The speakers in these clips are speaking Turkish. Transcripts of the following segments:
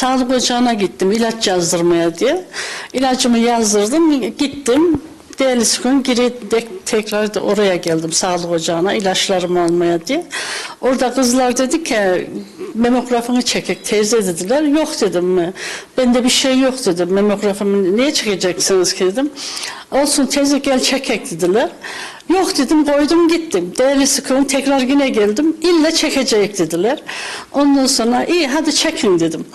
sağlık ocağına gittim ilaç yazdırmaya diye. İlacımı yazdırdım, gittim. Değerlisi gün geri tekrar da oraya geldim sağlık ocağına ilaçlarımı almaya diye. Orada kızlar dedi ki memografını çekek teyze dediler. Yok dedim. Bende bir şey yok dedim. Memografımı niye çekeceksiniz ki dedim. Olsun teyze gel çekek dediler. Yok dedim koydum gittim. Değerli sıkım tekrar yine geldim. İlle çekecek dediler. Ondan sonra iyi hadi çekin dedim.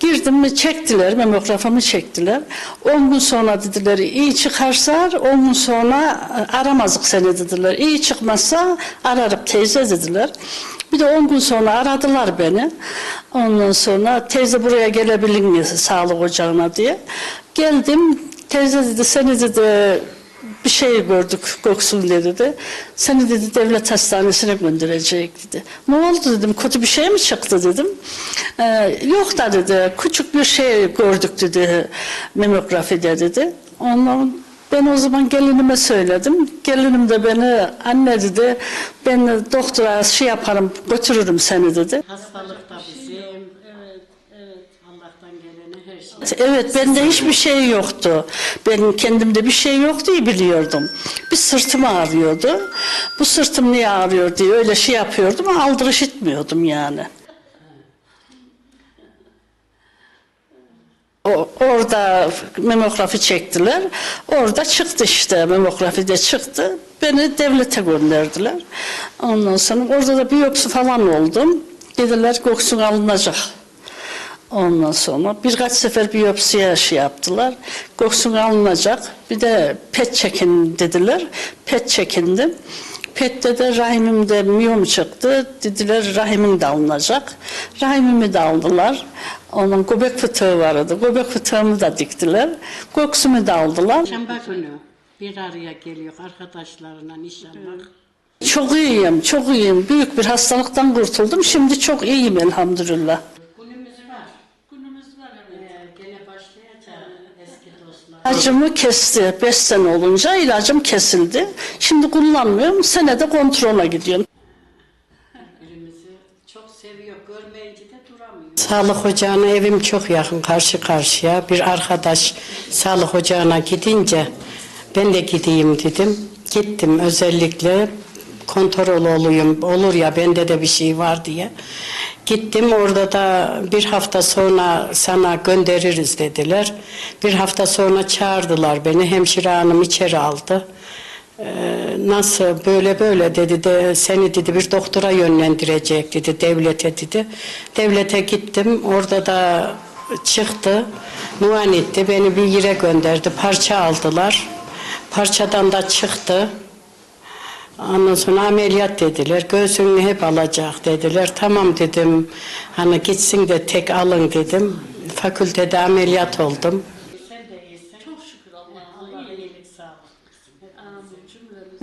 Girdim mi çektiler memografımı çektiler. 10 gün sonra dediler iyi çıkarsa 10 gün sonra aramazdık seni dediler. İyi çıkmazsa ararım teyze dediler. Bir de 10 gün sonra aradılar beni. Ondan sonra teyze buraya gelebilir miyiz sağlık ocağına diye. Geldim teyze dedi seni dedi bir şey gördük Göksun dedi. Seni dedi devlet hastanesine gönderecek dedi. Ne oldu dedim kötü bir şey mi çıktı dedim. Ee, yok da dedi küçük bir şey gördük dedi memografide dedi. Ondan ben o zaman gelinime söyledim. Gelinim de beni anne dedi ben doktora şey yaparım götürürüm seni dedi. Hastalık da bizim. Evet, evet. Allah'tan geleni her şey. Evet bende hiçbir şey yoktu. Benim kendimde bir şey yok diye biliyordum. Bir sırtım ağrıyordu. Bu sırtım niye ağrıyor diye öyle şey yapıyordum ama aldırış etmiyordum yani. O, orada memografi çektiler. Orada çıktı işte memografide çıktı. Beni devlete gönderdiler. Ondan sonra orada da biyopsi falan oldum. Dediler koksun alınacak. Ondan sonra birkaç sefer biyopsiye şey yaptılar. Koksun alınacak. Bir de pet çekin dediler. Pet çekindim. Pet'te de rahimimde miyom çıktı. Dediler rahimin de alınacak. Rahimimi de aldılar. Onun göbek fıtığı vardı. Göbek fıtığımı da diktiler. Koksumu da aldılar. Şamba günü bir araya geliyor arkadaşlarına inşallah. Çok iyiyim, çok iyiyim. Büyük bir hastalıktan kurtuldum. Şimdi çok iyiyim elhamdülillah. Var. Evet. Ee, gene başlayacak eski dostlar. İlacımı kesti. 5 sene olunca ilacım kesildi. Şimdi kullanmıyorum. Senede kontrola gidiyorum. Birbirimizi çok seviyor. Görmeyince de duramıyor. Sağlık ocağına evim çok yakın karşı karşıya. Bir arkadaş sağlık ocağına gidince ben de gideyim dedim. Gittim özellikle kontrol olayım olur ya bende de bir şey var diye. Gittim orada da bir hafta sonra sana göndeririz dediler. Bir hafta sonra çağırdılar beni hemşire hanım içeri aldı. Ee, nasıl böyle böyle dedi de seni dedi bir doktora yönlendirecek dedi devlete dedi. Devlete gittim orada da çıktı muayene etti beni bir yere gönderdi parça aldılar. Parçadan da çıktı. Ondan sonra ameliyat dediler. Göğsünü hep alacak dediler. Tamam dedim. Hani gitsin de tek alın dedim. Fakültede ameliyat oldum.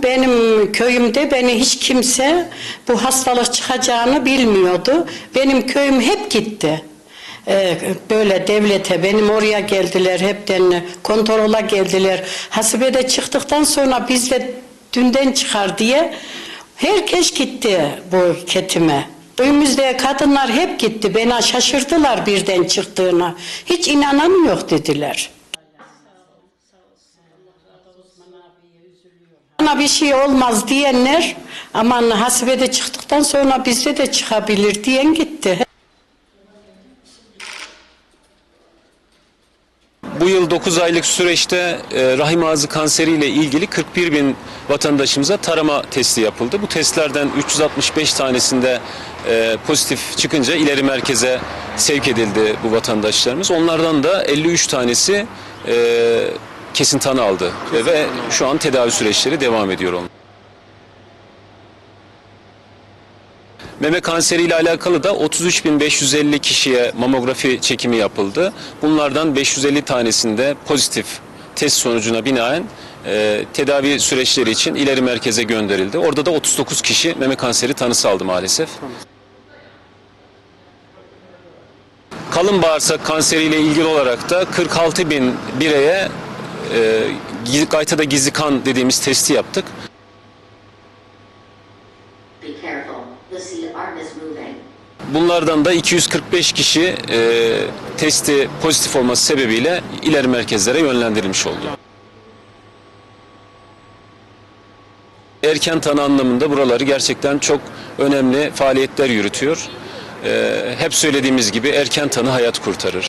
Benim köyümde beni hiç kimse bu hastalık çıkacağını bilmiyordu. Benim köyüm hep gitti. Ee, böyle devlete benim oraya geldiler hepten kontrola geldiler. Hasibede çıktıktan sonra biz de dünden çıkar diye herkes gitti bu ketime. Köyümüzde kadınlar hep gitti. Beni şaşırdılar birden çıktığına. Hiç inanan yok dediler. Bana bir şey olmaz diyenler aman hasibede çıktıktan sonra bizde de çıkabilir diyen gitti. Yıl 9 aylık süreçte e, rahim ağzı kanseriyle ilgili 41 bin vatandaşımıza tarama testi yapıldı. Bu testlerden 365 tanesinde e, pozitif çıkınca ileri merkeze sevk edildi bu vatandaşlarımız. Onlardan da 53 tanesi e, kesin tanı aldı ve, şu an tedavi süreçleri devam ediyor onun. Meme kanseriyle alakalı da 33.550 kişiye mamografi çekimi yapıldı. Bunlardan 550 tanesinde pozitif test sonucuna binaen e, tedavi süreçleri için ileri merkeze gönderildi. Orada da 39 kişi meme kanseri tanısı aldı maalesef. Kalın bağırsak kanseriyle ilgili olarak da 46 bin bireye e, gaytada gizli kan dediğimiz testi yaptık. Bunlardan da 245 kişi e, testi pozitif olması sebebiyle ileri merkezlere yönlendirilmiş oldu. Erken tanı anlamında buraları gerçekten çok önemli faaliyetler yürütüyor. E, hep söylediğimiz gibi erken tanı hayat kurtarır.